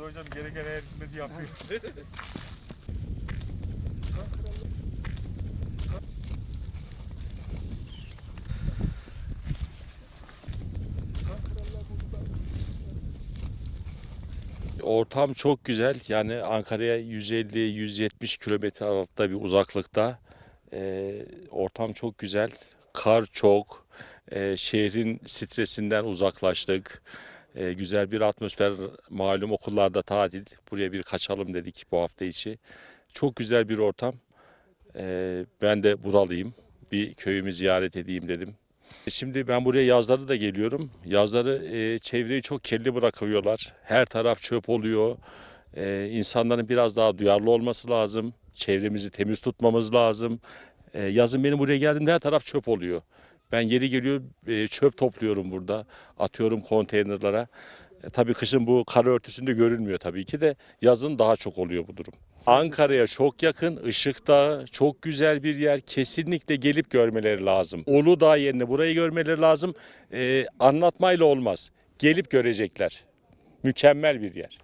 Fazla hocam gereken her hizmeti yapıyor. Ortam çok güzel. Yani Ankara'ya 150-170 kilometre aralıkta bir uzaklıkta. Ee, ortam çok güzel. Kar çok. Ee, şehrin stresinden uzaklaştık. Ee, güzel bir atmosfer. Malum okullarda tatil. Buraya bir kaçalım dedik bu hafta içi. Çok güzel bir ortam. Ee, ben de buralıyım. Bir köyümü ziyaret edeyim dedim. Şimdi ben buraya yazları da geliyorum. Yazları e, çevreyi çok kirli bırakıyorlar. Her taraf çöp oluyor. E, insanların biraz daha duyarlı olması lazım. Çevremizi temiz tutmamız lazım. E, yazın benim buraya geldiğimde her taraf çöp oluyor. Ben yeri geliyor e, çöp topluyorum burada. Atıyorum konteynerlara. E, tabii kışın bu kar örtüsünde görülmüyor tabii ki de yazın daha çok oluyor bu durum. Ankara'ya çok yakın, Işık Dağı çok güzel bir yer. Kesinlikle gelip görmeleri lazım. Uludağ yerine burayı görmeleri lazım. E, anlatmayla olmaz. Gelip görecekler. Mükemmel bir yer.